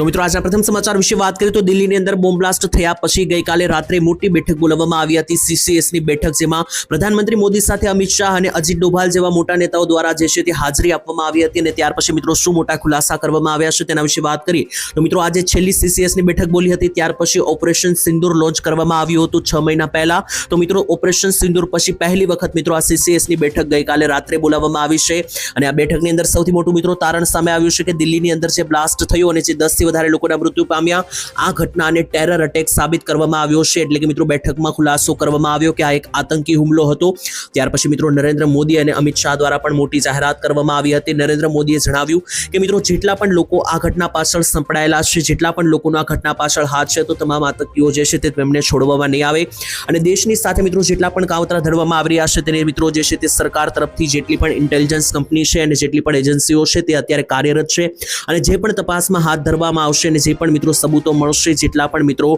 તો મિત્રો આજના પ્રથમ સમાચાર વિશે વાત કરીએ તો દિલ્હીની અંદર બોમ્બ બ્લાસ્ટ થયા પછી ગઈકાલે રાત્રે મોટી બેઠક બોલાવવામાં આવી હતી સીસીએસની બેઠક, જેમાં પ્રધાનમંત્રી મોદી સાથે અમિત શાહ અને અજીત ડોભાલ જેવા મોટા નેતાઓ દ્વારા જે છે તે હાજરી આપવામાં આવી હતી અને ત્યાર પછી મિત્રો, શું મોટા ખુલાસા કરવામાં આવ્યા છે તેના વિશે વાત કરીએ. તો મિત્રો, આજે છેલ્લી સીસીએસની બેઠક બોલી હતી, ત્યાર પછી ઓપરેશન સિંદૂર લોન્ચ કરવામાં આવ્યું હતું છ મહિના પહેલા. તો મિત્રો, ઓપરેશન સિંદૂર પછી પહેલી વખત મિત્રો આ સીસીએસની બેઠક ગઈકાલે રાત્રે બોલાવવામાં આવી છે. અને આ બેઠકની અંદર સૌથી મોટું મિત્રો તારણ સામે આવ્યું છે કે દિલ્હીની અંદર જે બ્લાસ્ટ થયો અને જે દસથી વધારે લોકોના મૃત્યુ પામ્યા. આ ઘટનાને ટેરર અટેક સાબિત કરવામાં આવ્યો છે. એટલે કે મિત્રો બેઠકમાં ખુલાસો કરવામાં આવ્યો કે આ એક આતંકી હુમલો હતો. ત્યાર પછી મિત્રો નરેન્દ્ર મોદી અને અમિત શાહ દ્વારા પણ મોટી જાહેરાત કરવામાં આવી હતી. નરેન્દ્ર મોદીએ જણાવ્યું કે મિત્રો જેટલા પણ લોકો આ ઘટના પાછળ સંપડાયેલા છે, જેટલા પણ લોકોનો ઘટના પાછળ હાથ છે, તો તમામ આતંકીઓ જે છે તે તેમને છોડવામાં નહીં આવે. અને દેશની સાથે મિત્રો જેટલા પણ કાવતરા ધરવામાં આવી રહ્યા છે, તેને મિત્રો જે છે તે સરકાર તરફથી જેટલી પણ ઇન્ટેલિજન્સ કંપની છે અને જેટલી પણ એજન્સીઓ છે તે અત્યારે કાર્યરત છે. અને જે પણ તપાસમાં હાથ ધરવામાં આવશે અને જે પણ મિત્રો સબૂતો મળશે, જેટલા પણ મિત્રો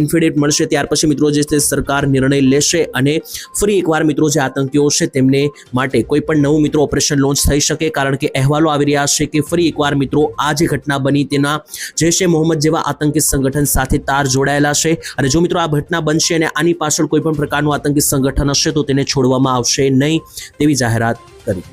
ઇન્ફિડેટ મળશે, ત્યાર પછી મિત્રો જે છે સરકાર નિર્ણય લેશે અને ફરી એકવાર મિત્રો જે આતંકીઓ છે તેમને માટે કોઈ પણ નવું મિત્રો ઓપરેશન લોન્ચ થઈ શકે. કારણ કે અહેવાલો આવી રહ્યા છે કે ફરી એકવાર મિત્રો આ જે ઘટના બની તેના જૈશે મોહમ્મદ જેવા આતંકી સંગઠન સાથે તાર જોડાયેલા છે. અને જો મિત્રો આ ઘટના બનશે અને આની પાછળ કોઈ પણ પ્રકારનું આતંકી સંગઠન હશે તો તેને છોડવામાં આવશે નહીં તેવી જાહેરાત કરી.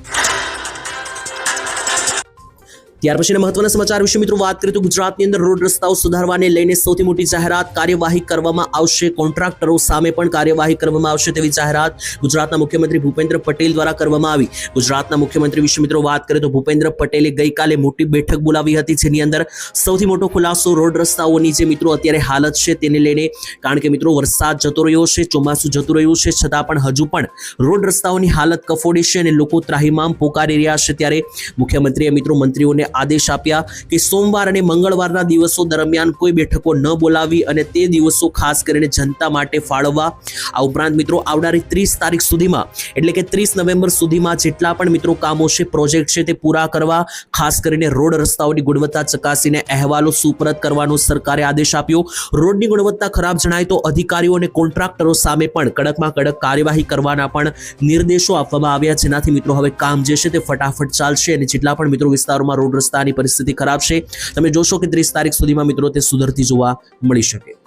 ત્યાર પછીના મહત્વના સમાચાર વિશે મિત્રો વાત કરીએ તો ગુજરાતની અંદર રોડ રસ્તાઓ સુધારવાને લઈને સૌથી મોટી જાહેરાત કાર્યવાહી કરવામાં આવશે. કોન્ટ્રાક્ટરો સામે પણ કાર્યવાહી કરવામાં આવશે તેવી જાહેરાત ગુજરાતના મુખ્યમંત્રી ભૂપેન્દ્ર પટેલ દ્વારા કરવામાં આવી. ગુજરાતના મુખ્યમંત્રી વિશે મિત્રો વાત કરીએ તો ભૂપેન્દ્ર પટેલે ગઈકાલે મોટી બેઠક બોલાવી હતી, જેની અંદર સૌથી મોટો ખુલાસો રોડ રસ્તાઓની જે મિત્રો અત્યારે હાલત છે તેને લઈને, કારણ કે મિત્રો વરસાદ જતો રહ્યો છે, ચોમાસું જતું રહ્યું છે, છતાં પણ હજુ પણ રોડ રસ્તાઓની હાલત કફોડી છે અને લોકો ત્રાહિમામ પોકારી રહ્યા છે. ત્યારે મુખ્યમંત્રીએ મિત્રો મંત્રીઓને આદેશ આપ્યા કે સોમવાર અને મંગળવારના દિવસો દરમિયાન કોઈ બેઠકો ન બોલાવી અને તે દિવસો ખાસ કરીને જનતા માટે ફાળવવા. આ ઉપરાંત મિત્રો, આવનારી ત્રીસ તારીખ સુધીમાં, એટલે કે ત્રીસ નવેમ્બર સુધીમાં જેટલા પણ મિત્રો કામો છે, પ્રોજેક્ટ છે તે પૂરા કરવા, ખાસ કરીને રોડ રસ્તાઓની ગુણવત્તા ચકાસીને અહેવાલો સુપરત કરવાનો સરકારે આદેશ આપ્યો. રોડની ગુણવત્તા ખરાબ જણાય તો અધિકારીઓ અને કોન્ટ્રાક્ટરો સામે પણ કડકમાં કડક કાર્યવાહી કરવાના પણ નિર્દેશો આપવામાં આવ્યા, જેનાથી મિત્રો હવે કામ જે છે તે ફટાફટ ચાલશે અને જેટલા પણ મિત્રો વિસ્તારોમાં રોડ રસ્તાની પરિસ્થિતિ ખરાબ છે. તમે જોશો કે ત્રીસ તારીખ સુધીમાં મિત્રો તે સુધરતી જોવા મળી શકે.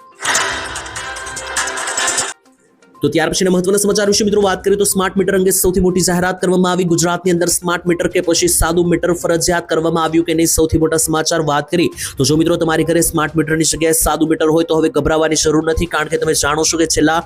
તો ત્યાર પછીના મહત્વના સમાચાર વિશે મિત્રો વાત કરીએ તો સ્માર્ટ મીટર અંગે સૌથી મોટી જાહેરાત કરવામાં આવી. ગુજરાતની અંદર સ્માર્ટ મીટર કે પછી સાદું મીટર ફરજિયાત કરવામાં આવ્યું કે નહીં, સૌથી મોટા સમાચાર વાત કરી તો જો મિત્રો તમારી ઘરે સ્માર્ટ મીટરની જગ્યાએ સાદું મીટર હોય તો હવે ગભરાવાની જરૂર નથી કારણ કે તમે જાણો છો કે છેલ્લા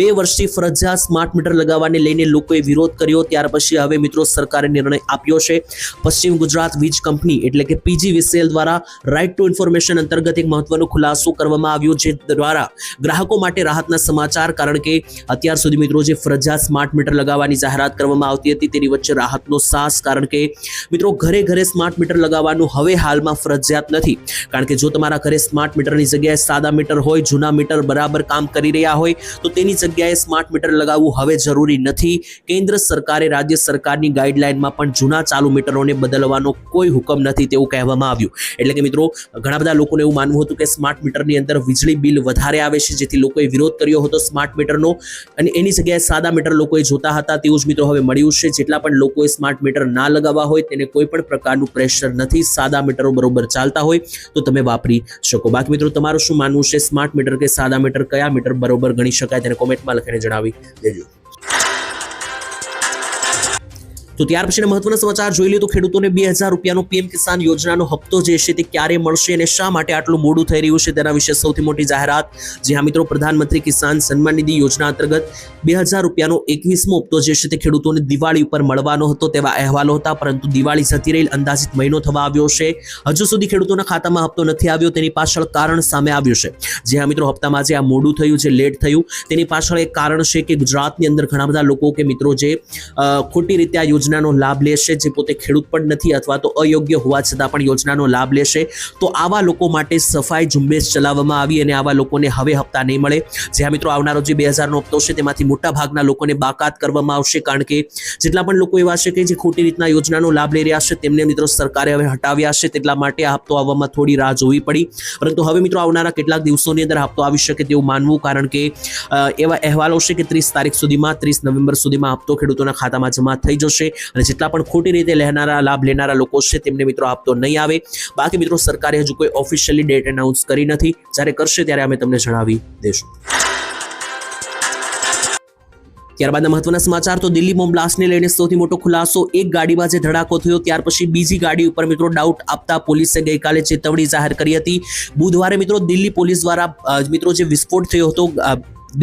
બે વર્ષથી ફરજિયાત સ્માર્ટ મીટર લગાવવાને લઈને લોકોએ વિરોધ કર્યો. ત્યાર પછી હવે મિત્રો સરકારે નિર્ણય આપ્યો છે. પશ્ચિમ ગુજરાત વીજ કંપની એટલે કે પીજી વિસેલ દ્વારા રાઇટ ટુ ઇન્ફોર્મેશન અંતર્ગત એક મહત્વનો ખુલાસો કરવામાં આવ્યો, જે દ્વારા ગ્રાહકો માટે રાહતના સમાચાર કારણ કે અત્યાર સુધી મિત્રો જે ફરજિયાત સ્માર્ટ મીટર લગાવવાની જાહેરાત કરવામાં આવતી હતી, તેની વચ્ચે રાહતનો સાસ કારણ કે મિત્રો ઘરે ઘરે સ્માર્ટ મીટર લગાવવાનું હવે હાલમાં ફરજિયાત નથી. કારણ કે જો તમારા ઘરે સ્માર્ટ મીટરની જગ્યાએ સાદા મીટર હોય, જૂના મીટર બરાબર કામ કરી રહ્યા હોય, તો તેની જગ્યાએ સ્માર્ટ મીટર લગાવવું હવે જરૂરી નથી. કેન્દ્ર સરકારે રાજ્ય સરકારની ગાઈડલાઇનમાં પણ જૂના ચાલુ મીટરોને બદલવાનો કોઈ હુકમ નથી તેવું કહેવામાં આવ્યું. એટલે કે મિત્રો, ઘણા બધા લોકોને એવું માનવું હતું કે સ્માર્ટ મીટરની અંદર વીજળી બિલ વધારે આવે છે, જેથી લોકોએ વિરોધ કર્યો હતો સ્માર્ટ મીટરનો અને એની જગ્યાએ સાદા મીટર લોકોએ જોતા હતા. તેવું જ મિત્રો હવે મળ્યું છે. જેટલા પણ લોકોએ સ્માર્ટ મીટર ના લગાવવા હોય, તેને કોઈ પણ પ્રકારનું પ્રેશર નથી. સાદા મીટરો બરોબર ચાલતા હોય, તો તમે વાપરી શકો. બાકી મિત્રો, તમારું શું માનવું છે? સ્માર્ટ મીટર કે સાદા મીટર કયા મીટર બરોબર ગણી શકાય? તેને કોમેન્ટમાં લખીને જણાવી દેજો. તો ત્યાર પછીના મહત્વના સમાચાર જોઈ લઈએ તો ખેડૂતોને બે હજાર રૂપિયાનો પીએમ કિસાન યોજનાનો હપ્તો જે છે તે ક્યારે મળશે અને શા માટે આટલું મોડું થઈ રહ્યું છે? તેના વિશે સૌથી મોટી જાહેરાત જે હા મિત્રો પ્રધાનમંત્રી કિસાન સન્માન નિધિ યોજના અંતર્ગત બે હજાર રૂપિયાનો એકવીસમો હપ્તો જે છે તે ખેડૂતોને દિવાળી ઉપર મળવાનો હતો તેવા અહેવાલો હતા. પરંતુ દિવાળી જતી રહેલ અંદાજિત મહિનો થવા આવ્યો છે. હજુ સુધી ખેડૂતોના ખાતામાં હપ્તો નથી આવ્યો, તેની પાછળ કારણ સામે આવ્યું છે. જે હા મિત્રો હપ્તામાં જે આ મોડું થયું છે લેટ થયું, તેની પાછળ એક કારણ છે કે ગુજરાતની અંદર ઘણા બધા લોકો કે મિત્રો જે ખોટી રીતે આ યોજના યોજનાનો લાભ લેશે, જે પોતે ખેડૂત પણ નથી અથવા તો અયોગ્ય હોવા છતાં પણ યોજનાનો લાભ લેશે. તો આવા લોકો માટે સફાઈ ઝુંબેશ ચલાવવામાં આવી અને આવા લોકોને હવે હપ્તા નહીં મળે. જ્યાં મિત્રો આવનારો જે બે હજારનો હપ્તો છે, તેમાંથી મોટા ભાગના લોકોને બાકાત કરવામાં આવશે, કારણ કે જેટલા પણ લોકો એવા છે કે જે ખોટી રીતના યોજનાનો લાભ લઈ રહ્યા છે, તેમને મિત્રો સરકારે હવે હટાવ્યા છે, તેટલા માટે આ હપ્તો આવવામાં થોડી રાહ જોવી પડી. પરંતુ હવે મિત્રો આવનારા કેટલાક દિવસોની અંદર હપ્તો આવી શકે તેવું માનવું, કારણ કે એવા અહેવાલો છે કે ત્રીસ તારીખ સુધીમાં, ત્રીસ નવેમ્બર સુધીમાં હપ્તો ખેડૂતોના ખાતામાં જમા થઈ જશે. અને જેટલા પણ ખોટી રીતે લેનારા, લાભ લેનારા લોકો છે, તેમને મિત્રો હપ્તો નહીં આવે. બાકી મિત્રો, સરકારે હજુ કોઈ ઓફિશિયલી ડેટ એનાઉન્સ કરી નથી. જ્યારે કરશે ત્યારે અમે તમને જણાવી દઈશું ત્યારબાદના મહત્વના સમાચાર, તો દિલ્હી બોમ્બ બ્લાસ્ટને લઈને સૌથી મોટો ખુલાસો, એક ગાડીમાં જે ધડાકો થયો, ત્યાર પછી બીજી ગાડી ઉપર મિત્રો ડાઉટ આપતા પોલીસે ગઈકાલે ચેતવણી જાહેર કરી હતી. બુધવારે મિત્રો દિલ્હી પોલીસ દ્વારા મિત્રો જે વિસ્ફોટ થયો હતો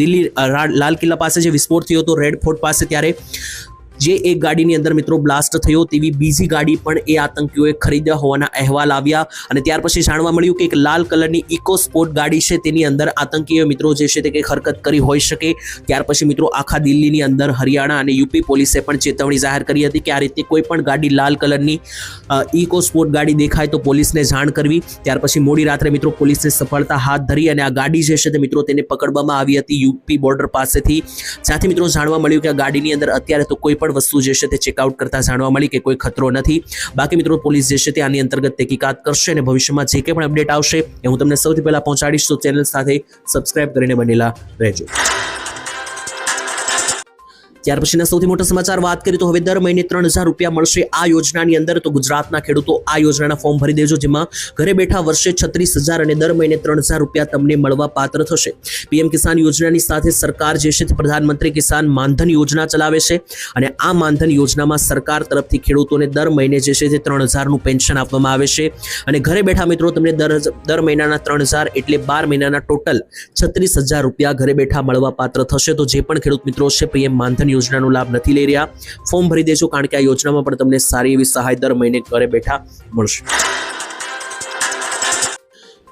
દિલ્હી લાલ કિલ્લા પાસે જે વિસ્ફોટ થયો હતો, રેડ ફોર્ટ પાસે ત્યારે જે એક ગાડીની અંદર મિત્રો બ્લાસ્ટ થયો તેવી બીજી ગાડી પણ એ આતંકીઓએ ખરીદ્યા હોવાના અહેવાલ આવ્યા. અને ત્યાર પછી જાણવા મળ્યું કે એક લાલ કલરની ઇકો સ્પોર્ટ ગાડી છે, તેની અંદર આતંકીઓ મિત્રો જે છે તે કંઈક હરકત કરી હોઈ શકે. ત્યાર પછી મિત્રો આખા દિલ્હીની અંદર હરિયાણા અને યુપી પોલીસે પણ ચેતવણી જાહેર કરી હતી કે આ રીતે કોઈ પણ ગાડી લાલ કલરની ઇકો સ્પોર્ટ ગાડી દેખાય તો પોલીસને જાણ કરવી. ત્યાર પછી મોડી રાત્રે મિત્રો પોલીસને સફળતા હાથ ધરી અને આ ગાડી જે છે તે મિત્રો તેને પકડવામાં આવી હતી યુપી બોર્ડર પાસેથી. જ્યાંથી મિત્રો જાણવા મળ્યું કે આ ગાડીની અંદર અત્યારે તો કોઈ પણ વસ્તુ જે છે તે ચેકઆઉટ કરતા જાણવા મળી કે કોઈ ખતરો નથી. બાકી મિત્રો, પોલીસ જે છે તે આની અંતર્ગત તહેકીકાત કરશે અને ભવિષ્યમાં જે કંઈ પણ અપડેટ આવશે એ હું તમને સૌથી પહેલા પહોંચાડીશ. તો ચેનલ સાથે સબસ્ક્રાઇબ કરીને બનેલા રહેજો. ત્યાર પછીના સૌથી મોટા સમાચાર વાત કરીએ તો હવે દર મહિને ત્રણ હજાર રૂપિયા મળશે આ યોજનાની અંદર. તો ગુજરાતના ખેડૂતો આ યોજનાના ફોર્મ ભરી દેજો, જેમાં ઘરે બેઠા વર્ષે છત્રીસ હજાર અને દર મહિને ત્રણ હજાર રૂપિયા તમને મળવા પાત્ર થશે. પીએમ કિસાન યોજનાની સાથે સરકાર જે છે પ્રધાનમંત્રી કિસાન માનધન યોજના ચલાવે છે અને આ માનધન યોજનામાં સરકાર તરફથી ખેડૂતોને દર મહિને જે છે તે ત્રણ હજારનું પેન્શન આપવામાં આવે છે. અને ઘરે બેઠા મિત્રો તમને દર દર મહિનાના ત્રણ હજાર એટલે બાર મહિનાના ટોટલ છત્રીસ હજાર રૂપિયા ઘરે બેઠા મળવા પાત્ર થશે. તો જે પણ ખેડૂત મિત્રો છે, પીએમ માનધન યોજનાનો લાભ નથી લઈ રહ્યા. ફોર્મ ભરી દેજો કારણ કે આ યોજનામાં પણ તમને સારી એવી સહાય દર મહિને ઘરે બેઠા મળશે.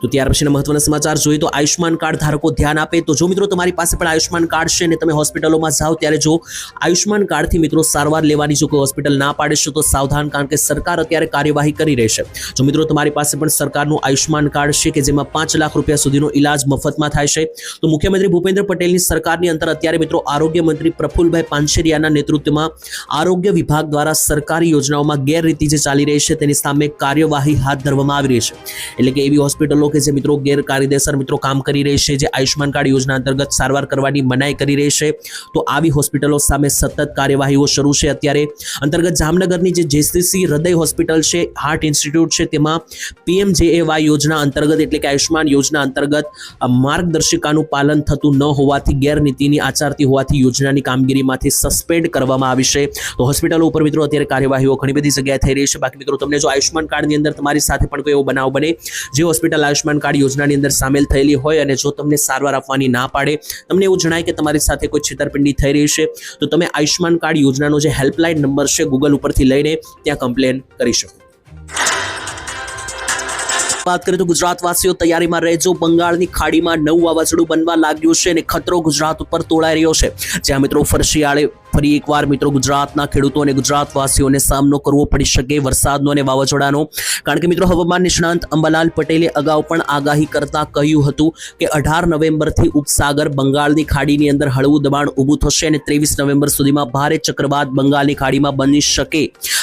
તો ત્યાર પછીના મહત્વના સમાચાર જોઈએ તો આયુષ્માન કાર્ડ ધારકો ધ્યાન આપે. તો જો મિત્રો તમારી પાસે પણ આયુષ્માન કાર્ડ છે અને તમે હોસ્પિટલોમાં જાઓ ત્યારે જો આયુષ્માન કાર્ડથી મિત્રો સારવાર લેવાની જો કોઈ હોસ્પિટલ ના પાડે છે તો સાવધાન કારણ કે સરકાર અત્યારે કાર્યવાહી કરી રહી છે. જો મિત્રો તમારી પાસે પણ સરકારનું આયુષ્માન કાર્ડ છે કે જેમાં પાંચ લાખ રૂપિયા સુધીનો ઇલાજ મફતમાં થાય છે, તો મુખ્યમંત્રી ભૂપેન્દ્ર પટેલની સરકારની અંતર અત્યારે મિત્રો આરોગ્ય મંત્રી પ્રફુલભાઈ પાનશેરિયાના નેતૃત્વમાં આરોગ્ય વિભાગ દ્વારા સરકારી યોજનાઓમાં ગેરરીતિ જે ચાલી રહી છે તેની સામે કાર્યવાહી હાથ ધરવામાં આવી રહી છે. એટલે કે એવી હોસ્પિટલો કે જે મિત્રો ગેરકાયદેસર મિત્રો કામ કરી રહી છે, જે આયુષ્યમાન કાર્ડ યોજના અંતર્ગત સારવાર કરવાની મનાઈ કરી રહી છે, તો આવી હોસ્પિટલો સામે સતત કાર્યવાહીઓ શરૂ છે અત્યારે. અંતર્ગત જામનગરની જે જેસીસી હૃદય હોસ્પિટલ છે, હાર્ટ ઇન્સ્ટિટ્યૂટ છે, તેમાં પીએમ જેએવાય યોજના અંતર્ગત એટલે કે આયુષ્યમાન યોજના અંતર્ગત માર્ગદર્શિકાનું પાલન થતું ન હોવાથી, ગેરનીતિની આચારતી હોવાથી યોજનાની કામગીરીમાંથી સસ્પેન્ડ કરવામાં આવી છે. તો હોસ્પિટલો ઉપર મિત્રો અત્યારે કાર્યવાહીઓ ઘણી બધી જગ્યાએ થઈ રહી છે. બાકી મિત્રો, તમને જો આયુષ્યમાન કાર્ડની અંદર તમારી સાથે પણ કોઈ એવો બનાવ બને, જે હોસ્પિટલ આયુષ્માન કાર્ડ યોજનાની અંદર સામેલ થયેલી હોય અને જો તમને સારવાર આપવાની ના પાડે, તમને એવું જણાય કે તમારી સાથે કોઈ છેતરપિંડી થઈ રહી છે, તો તમે આયુષ્માન કાર્ડ યોજનાનો જે હેલ્પલાઇન નંબર છે ગૂગલ ઉપરથી લઈને ત્યાં કમ્પ્લેન કરી શકો. વાત કરીએ તો ગુજરાતવાસીઓ તૈયારીમાં રહેજો. બંગાળની ખાડીમાં નવું વાવાઝોડું બનવા લાગ્યું છે અને ખતરો ગુજરાત ઉપર તોળાઈ રહ્યો છે. જ્યાં મિત્રો ફરશિયાળે ફરી એકવાર મિત્રો ગુજરાતના ખેડૂતો અને ગુજરાતવાસીઓને સામનો કરવો પડી શકે વરસાદનો અને વાવાઝોડાનો. કારણ કે મિત્રો હવામાન નિષ્ણાંત અંબાલાલ પટેલે અગાઉ પણ આગાહી કરતા કહ્યું હતું કે અઢાર નવેમ્બરથી ઉપસાગર બંગાળની ખાડીની અંદર હળવું દબાણ ઊભું થશે અને ત્રેવીસ નવેમ્બર સુધીમાં ભારે ચક્રવાત બંગાળની ખાડીમાં બની શકે.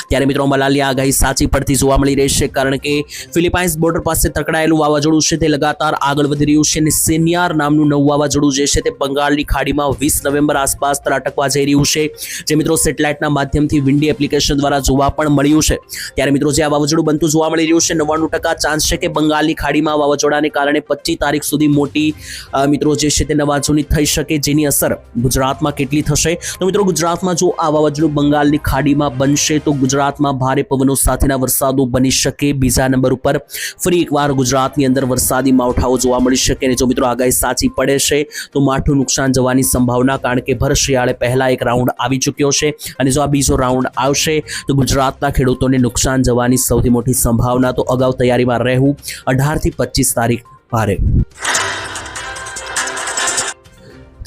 ત્યારે મિત્રો અંબાલાલની આગાહી સાચી પડતી જોવા મળી રહી છે કારણ કે ફિલિપાઇન્સ બોર્ડર પાસે તકડાયેલું વાવાઝોડું છે તે લગાતાર આગળ વધી રહ્યું છે અને સેનિયાર નામનું નવું વાવાઝોડું જે છે તે બંગાળની ખાડીમાં વીસ નવેમ્બર આસપાસ ત્રાટકવા જઈ રહ્યું છે. જે મિત્રો સેટેલાઇટના માધ્યમથી વિન્ડી એપ્લિકેશન દ્વારા જોવા પણ મળ્યું છે. ત્યારે મિત્રો જે આ વાવાઝોડું બનતું જોવા મળી રહ્યું છે, નવ્વાણું ચાન્સ છે કે બંગાળની ખાડીમાં વાવાઝોડાને કારણે પચીસ તારીખ સુધી મોટી મિત્રો જે છે તે નવાજોની થઈ શકે જેની અસર ગુજરાતમાં કેટલી થશે. તો મિત્રો ગુજરાતમાં જો આ વાવાઝોડું બંગાળની ખાડીમાં બનશે તો ગુજરાતમાં ભારે પવનો સાથેના વરસાદો બની શકે. બીજા નંબર ઉપર ફરી એકવાર ગુજરાતની અંદર વરસાદી માવઠાઓ જોવા મળી શકે અને જો મિત્રો આગાહી સાચી પડે છે, તો માઠું નુકસાન જવાની સંભાવના કારણ કે ભર શિયાળે પહેલા એક રાઉન્ડ આવી ચૂક્યો છે અને જો આ બીજો રાઉન્ડ આવશે, તો ગુજરાતના ખેડૂતોને નુકસાન જવાની સૌથી મોટી સંભાવના તો અગાઉ તૈયારીમાં રહેવું. અઢારથી પચીસ તારીખ ભારે.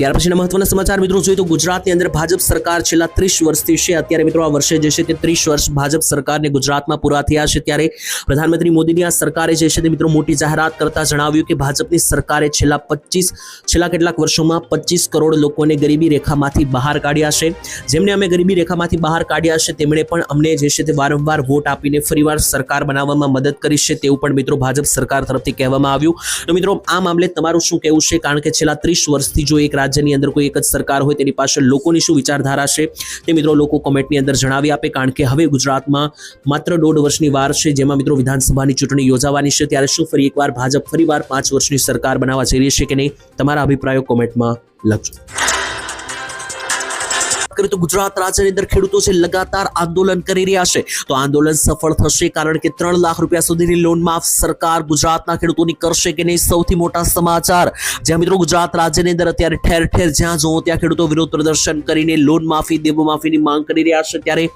ત્યાર પછીના મહત્વના સમાચાર મિત્રો જોઈએ તો ગુજરાતની અંદર ભાજપ સરકાર છેલ્લા ત્રીસ વર્ષથી છે. અત્યારે મિત્રો આ વર્ષે જે છે તે ત્રીસ વર્ષ ભાજપ સરકારને ગુજરાતમાં પૂરા થયા છે. ત્યારે પ્રધાનમંત્રી મોદીની આ સરકારે જે છે તે મિત્રો મોટી જાહેરાત કરતા જણાવ્યું કે ભાજપની સરકારે છેલ્લા પચીસ, છેલ્લા કેટલાક વર્ષોમાં પચીસ કરોડ લોકોને ગરીબી રેખામાંથી બહાર કાઢ્યા છે. જેમને અમે ગરીબી રેખામાંથી બહાર કાઢ્યા છે, તેમણે પણ અમને જે છે તે વારંવાર વોટ આપીને ફરીવાર સરકાર બનાવવામાં મદદ કરી છે તેવું પણ મિત્રો ભાજપ સરકાર તરફથી કહેવામાં આવ્યું. તો મિત્રો, આ મામલે તમારું શું કહેવું છે? કારણ કે છેલ્લા ત્રીસ વર્ષથી જો એક રાજ્યની અંદર કોઈ એક જ સરકાર હોય તેની પાછળ લોકોની શું વિચારધારા છે તે મિત્રો લોકો કોમેન્ટની અંદર જણાવી આપે. કારણ કે હવે ગુજરાતમાં માત્ર દોઢ વર્ષની વાર છે જેમાં મિત્રો વિધાનસભાની ચૂંટણી યોજાવાની છે. ત્યારે શું ફરી એકવાર ભાજપ ફરીવાર પાંચ વર્ષની સરકાર બનાવવા જઈ રહી છે કે નહીં? તમારા અભિપ્રાયો કોમેન્ટમાં લખજો. કરીએ તો ગુજરાત રાજ્યની અંદર ખેડૂતો છે, લગાતાર આંદોલન કરી રહ્યા છે. તો આંદોલન સફળ થશે કારણ કે ત્રણ લાખ રૂપિયા સુધીની લોન માફ સરકાર ગુજરાતના ખેડૂતોની કરશે કે નહીં, સૌથી મોટા સમાચાર. જ્યાં મિત્રો ગુજરાત રાજ્યની અંદર અત્યારે ઠેર ઠેર જ્યાં જોવો ત્યાં ખેડૂતો વિરોધ પ્રદર્શન કરીને લોન માફી, દેવો માફીની માંગ કરી રહ્યા છે. ત્યારે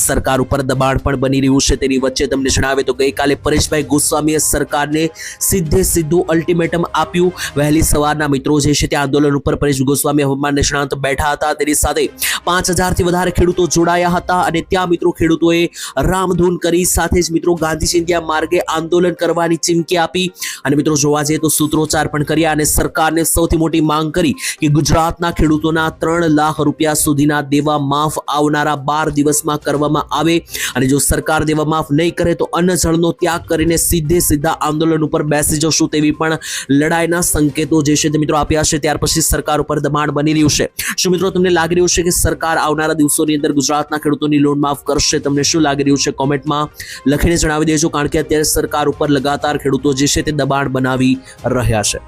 સરકાર ઉપર દબાણ પણ બની રહ્યું છે. તેની વચ્ચે તમને જણાવે તો ગઈકાલે પરેશભાઈ ગોસ્વામીએ સરકારને સીધે સીધું અલ્ટિમેટમ આપ્યું. વહેલી સવારના મિત્રો જે છે, તે આંદોલન ઉપર પરેશ ગોસ્વામી હવામાન નિષ્ણાંત બેઠા હતા. તેની સાથે પાંચ હજારથી વધારે ખેડૂતો જોડાયા હતા અને ત્યાં મિત્રો ખેડૂતોએ રામધૂન કરી. સાથે જ મિત્રો ગાંધી ચિંધ્યા માર્ગે આંદોલન કરવાની ચીમકી આપી અને મિત્રો જોવા જઈએ તો સૂત્રોચ્ચાર પણ કર્યા અને સરકારને સૌથી મોટી માંગ કરી કે ગુજરાતના ખેડૂતોના ત્રણ લાખ રૂપિયા સુધીના દેવા માફ આવનારા બાર દિવસમાં કરવામાં આવે અને જો સરકાર દેવા માફ નહીં કરે તો અન્ન જળનો ત્યાગ કરીને સીધે સીધા આંદોલન ઉપર બેસી જશું તેવી પણ લડાઈના સંકેતો જે છે મિત્રો આપ્યા છે. ત્યાર પછી સરકાર ઉપર દબાણ બની રહ્યું છે. શું મિત્રો તમને લાગી રહ્યું છે કે સરકાર આવનારા દિવસોની અંદર ગુજરાતના ખેડૂતોની લોન માફ કરશે. તમને શું લાગી રહ્યું છે કોમેન્ટમાં લખીને જણાવી દેજો, કારણ કે અત્યારે સરકાર ઉપર લગાતાર ખેડૂતો જે છે તે દબાણ બનાવી રહ્યા છે.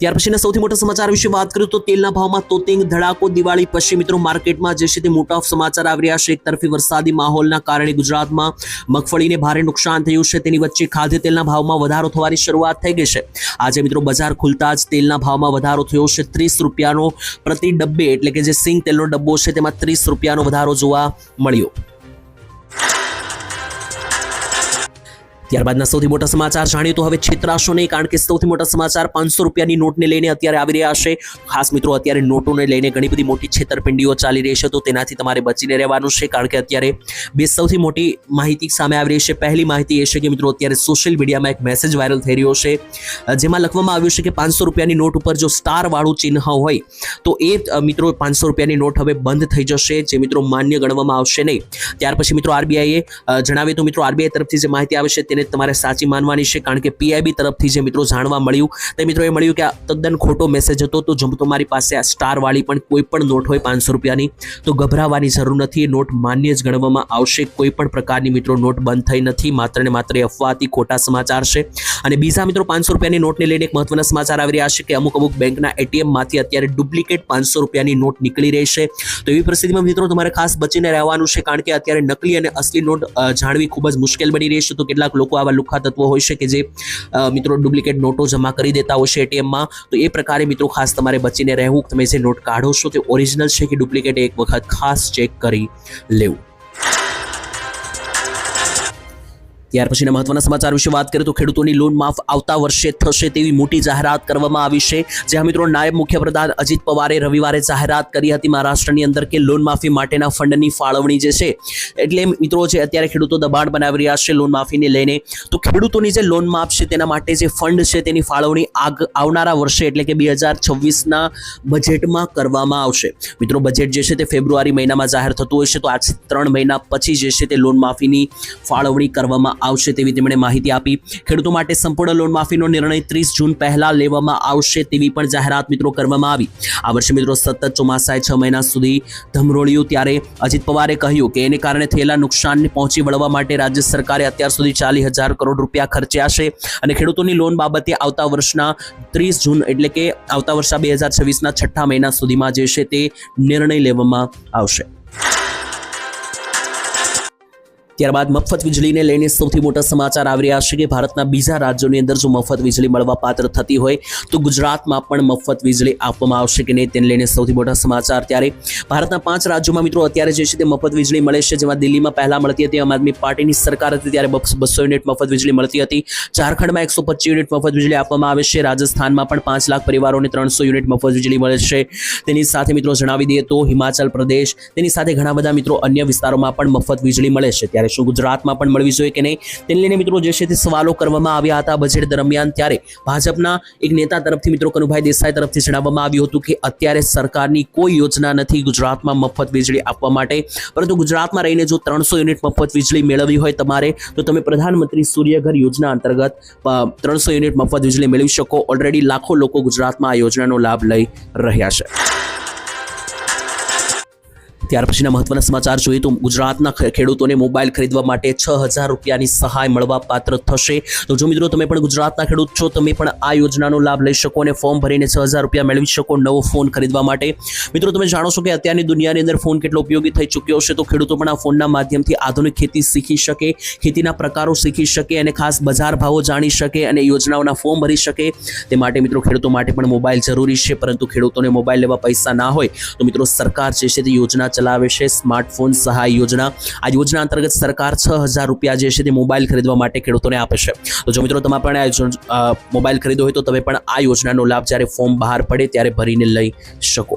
ત્યાર પછીના સૌથી મોટા સમાચાર વિશે વાત કરું તો તેલના ભાવમાં તોતિંગ, ધડાકો, દિવાળી પછી મિત્રો માર્કેટમાં જે છે તે મોટા સમાચાર આવી રહ્યા છે. એક તરફી વરસાદી માહોલના કારણે ગુજરાતમાં મગફળીને ભારે નુકસાન થયું છે. તેની વચ્ચે ખાદ્ય તેલના ભાવમાં વધારો થવાની શરૂઆત થઈ ગઈ છે. આજે મિત્રો બજાર ખુલતા જ તેલના ભાવમાં વધારો થયો છે. ત્રીસ રૂપિયાનો પ્રતિ ડબ્બે, એટલે કે જે સિંગ તેલનો ડબ્બો છે, તેમાં ત્રીસ રૂપિયાનો વધારો જોવા મળ્યો. ત્યારબાદના સૌથી મોટા સમાચાર જાણીએ તો હવે છેતરાશો નહીં, કારણ કે સૌથી મોટા સમાચાર પાંચસો રૂપિયાની નોટને લઈને અત્યારે આવી રહ્યા છે. ખાસ મિત્રો, અત્યારે નોટોને લઈને ઘણી બધી મોટી છેતરપિંડીઓ ચાલી રહી છે, તો તેનાથી તમારે બચીને રહેવાનું છે, કારણ કે અત્યારે બે સૌથી મોટી માહિતી સામે આવી રહી છે. પહેલી માહિતી એ છે કે મિત્રો, અત્યારે સોશિયલ મીડિયામાં એક મેસેજ વાયરલ થઈ રહ્યો છે, જેમાં લખવામાં આવ્યું છે કે પાંચસો રૂપિયાની નોટ ઉપર જો સ્ટારવાળું ચિહ્ન હોય, તો એ મિત્રો, પાંચસો રૂપિયાની નોટ હવે બંધ થઈ જશે, જે મિત્રો માન્ય ગણવામાં આવશે નહીં. ત્યાર પછી મિત્રો, આરબીઆઈએ જણાવે તો મિત્રો, આરબીઆઈ તરફથી જે માહિતી આવે છે, તેને તમારે સાચી માનવાની છે, કારણ કે પીઆઈબી તરફથી જે મિત્રો જાણવા મળ્યું, તે મિત્રો એ મળ્યું કે આ તદ્દન ખોટો મેસેજ હતો. તો જો તમારી પાસે આ સ્ટારવાળી પણ કોઈ પણ નોટ હોય પાંચસો રૂપિયાની, તો ગભરાવાની જરૂર નથી. નોટ માન્ય જ ગણવામાં આવશે. કોઈ પણ પ્રકારની મિત્રો નોટ બંધ થઈ નથી. માત્ર ને માત્ર એ અફવાથી ખોટા સમાચાર છે. અને બીજા મિત્રો પાંચસો રૂપિયાની નોટને લઈને એક મહત્વના સમાચાર આવી રહ્યા છે કે અમુક અમુક બેંકના એટીએમમાંથી અત્યારે ડુપ્લિકેટ પાંચસો રૂપિયાની નોટ નીકળી રહી છે. તો એવી પરિસ્થિતિમાં મિત્રો તમારે ખાસ બચીને રહેવાનું છે કારણ કે અત્યારે નકલી અને અસલી નોટ જાણવી ખૂબ જ મુશ્કેલ બની રહી છે. તો કેટલાક લોકો આવા લુખા તત્વો હોય છે કે જે મિત્રો ડુપ્લિકેટ નોટો જમા કરી દેતા હોય છે એટીએમમાં. તો એ પ્રકારે મિત્રો ખાસ તમારે બચીને રહેવું. તમે જે નોટ કાઢો છો તે ઓરિજિનલ છે કે ડુપ્લિકેટ એક વખત ખાસ ચેક કરી લેવું. ત્યાર પછીના મહત્વના સમાચાર વિશે વાત કરીએ તો ખેડૂતોની લોન માફ આવતા વર્ષે થશે તેવી મોટી જાહેરાત કરવામાં આવી છે. જ્યાં મિત્રો નાયબ મુખ્યપ્રધાન અજીત પવારે રવિવારે જાહેરાત કરી હતી મહારાષ્ટ્રની અંદર કે લોન માફી માટેના ફંડની ફાળવણી જે છે, એટલે મિત્રો જે અત્યારે ખેડૂતો દબાણ બનાવી રહ્યા છે લોન માફીને લઈને, તો ખેડૂતોની જે લોન માફ છે તેના માટે જે ફંડ છે તેની ફાળવણી આગ આવનારા વર્ષે એટલે કે બે હજાર છવ્વીસના બજેટમાં કરવામાં આવશે. મિત્રો બજેટ જે છે તે ફેબ્રુઆરી મહિનામાં જાહેર થતું હોય છે, તો આજ ત્રણ મહિના પછી જે છે તે લોન માફીની ફાળવણી કરવામાં આવશે તેવી તેમણે માહિતી આપી. ખેડૂતો માટે સંપૂર્ણ લોન માફીનો નિર્ણય ત્રીસ જૂન પહેલા લેવામાં આવશે તેવી પણ જાહેરાત મિત્રો કરવામાં આવી. આ વર્ષે મિત્રો સતત ચોમાસાએ છ મહિના સુધી ધમરોળ્યું ત્યારે અજીત પવારે કહ્યું કે એને કારણે થયેલા નુકસાનને પહોંચી વળવા માટે રાજ્ય સરકારે અત્યાર સુધી ચાલીસ હજાર કરોડ રૂપિયા ખર્ચ્યા છે અને ખેડૂતોની લોન બાબતે આવતા વર્ષના ત્રીસ જૂન એટલે કે આવતા વર્ષના બે હજાર છવ્વીસના છઠ્ઠા મહિના સુધીમાં જે છે તે નિર્ણય લેવામાં આવશે. ત્યારબાદ મફત વીજળીને લઈને સૌથી મોટા સમાચાર આવી રહ્યા છે કે ભારતના બીજા રાજ્યોની અંદર જો મફત વીજળી મળવા પાત્ર થતી હોય, તો ગુજરાતમાં પણ મફત વીજળી આપવામાં આવશે કે નહીં તેને લઈને સૌથી મોટા સમાચાર. ત્યારે ભારતના પાંચ રાજ્યોમાં મિત્રો અત્યારે જે છે તે મફત વીજળી મળે છે. જેમાં દિલ્હીમાં પહેલાં મળતી હતી, આમ આદમી પાર્ટીની સરકાર હતી, ત્યારે બસો યુનિટ મફત વીજળી મળતી હતી. ઝારખંડમાં એકસો પચીસ યુનિટ મફત વીજળી આપવામાં આવે છે. રાજસ્થાનમાં પણ પાંચ લાખ પરિવારોને ત્રણસો યુનિટ મફત વીજળી મળે છે. તેની સાથે મિત્રો જણાવી દઈએ તો હિમાચલ પ્રદેશ, તેની સાથે ઘણા બધા મિત્રો અન્ય વિસ્તારોમાં પણ મફત વીજળી મળે છે. ત્યારે શું ગુજરાતમાં પણ મળવી જોઈએ કે નહીં? તેને લઈને મિત્રો જે છે તે સવાલો કરવામાં આવ્યા હતા બજેટ દરમિયાન. ત્યારે ભાજપના એક નેતા તરફથી મિત્રો કનુભાઈ દેસાઈ તરફથી જણાવવામાં આવ્યું હતું કે અત્યારે સરકારની કોઈ યોજના નથી ગુજરાતમાં મફત વીજળી આપવા માટે. પરંતુ ગુજરાતમાં રહીને જો ત્રણસો યુનિટ મફત વીજળી મેળવવી હોય તમારે, તો તમે પ્રધાનમંત્રી સૂર્યઘર યોજના અંતર્ગત ત્રણસો યુનિટ મફત વીજળી મેળવી શકો. ઓલરેડી લાખો લોકો ગુજરાતમાં આ યોજનાનો લાભ લઈ રહ્યા છે. ત્યાર પછીના મહત્વના સમાચાર જોઈએ તો ગુજરાતના ખેડૂતોને મોબાઈલ ખરીદવા માટે છ હજાર રૂપિયાની સહાય મળવા પાત્ર થશે. તો જો મિત્રો તમે પણ ગુજરાતના ખેડૂત છો, તમે પણ આ યોજનાનો લાભ લઈ શકો અને ફોર્મ ભરીને છ હજાર રૂપિયા મેળવી શકો નવો ફોન ખરીદવા માટે. મિત્રો તમે જાણો છો કે અત્યારની દુનિયાની અંદર ફોન કેટલો ઉપયોગી થઈ ચૂક્યો છે તો ખેડૂતો પણ આ ફોનના માધ્યમથી આધુનિક ખેતી શીખી શકે, ખેતીના પ્રકારો શીખી શકે અને ખાસ બજાર ભાવો જાણી શકે અને યોજનાઓના ફોર્મ ભરી શકે. તે માટે મિત્રો ખેડૂતો માટે પણ મોબાઈલ જરૂરી છે, પરંતુ ખેડૂતોને મોબાઈલ લેવા પૈસા ના હોય, તો મિત્રો સરકાર જે છે તે યોજના ચલાવે છે સ્માર્ટફોન સહાય યોજના. આ યોજના અંતર્ગત સરકાર છ હજાર રૂપિયા જે છે તે મોબાઈલ ખરીદવા માટે ખેડૂતોને આપે છે. તો જો મિત્રો તમે પણ આ મોબાઈલ ખરીદો હોય તો તમે પણ આ યોજનાનો લાભ જ્યારે ફોર્મ બહાર પડે ત્યારે ભરીને લઈ શકો.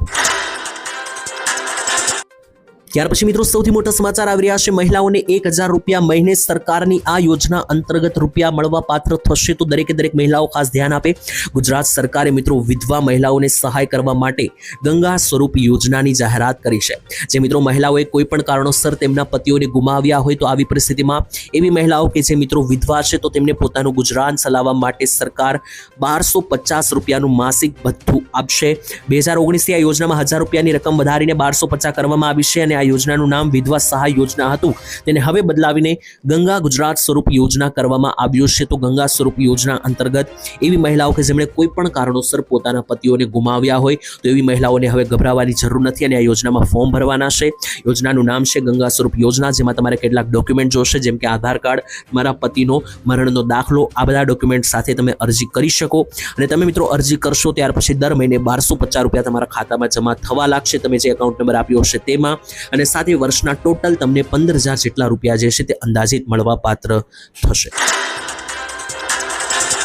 ત્યાર પછી મિત્રો સૌથી મોટા સમાચાર આવી રહ્યા છે. મહિલાઓને એક રૂપિયા મહિને સરકારની આ યોજના અંતર્ગત રૂપિયા મળવા પાત્ર થશે તો દરેકે દરેક મહિલાઓ ખાસ ધ્યાન આપે. ગુજરાત સરકારે મિત્રો વિધવા મહિલાઓને સહાય કરવા માટે ગંગા સ્વરૂપ યોજનાની જાહેરાત કરી છે. જે મિત્રો મહિલાઓએ કોઈ પણ કારણોસર તેમના પતિઓને ગુમાવ્યા હોય તો આવી પરિસ્થિતિમાં એવી મહિલાઓ કે જે મિત્રો વિધવા છે તો તેમને પોતાનું ગુજરાન ચલાવવા માટે સરકાર બારસો પચાસ રૂપિયાનું માસિક ભથ્થું આપશે. બે હજાર ઓગણીસથી આ યોજનામાં હજાર રૂપિયાની રકમ વધારીને બારસો પચાસ કરવામાં આવી છે અને આ યોજનાનું નામ વિધવા સહાય યોજના હતું. તેને હવે બદલાવીને ગંગા ગુજરાત સ્વરૂપ યોજના કરવામાં આવ્યું છે. તો ગંગા સ્વરૂપ યોજના અંતર્ગત એવી મહિલાઓ કે જેમણે કોઈ પણ કારણોસર પોતાના પતિઓને ગુમાવ્યા હોય, તો એવી મહિલાઓને હવે ગભરાવાની જરૂર નથી અને આ યોજનામાં ફોર્મ ભરવાના છે. યોજનાનું નામ છે ગંગા સ્વરૂપ યોજના, જેમાં તમારે કેટલાક ડોક્યુમેન્ટ જોશે, જેમ કે આધાર કાર્ડ મારા પતિનો મરણનો દાખલો, આ બધા ડોક્યુમેન્ટ સાથે તમે અરજી કરી શકો. અને તમે મિત્રો અરજી કરશો ત્યાર પછી દર મહિને બારસો પચાસ રૂપિયા તમારા ખાતામાં જમા થવા લાગશે. તમે જે એકાઉન્ટ નંબર આપ્યો હશે તેમાં અને સાથે વર્ષના ટોટલ તમને પંદર હજાર જેટલા રૂપિયા જે છે તે અંદાજિત મળવા પાત્ર થશે.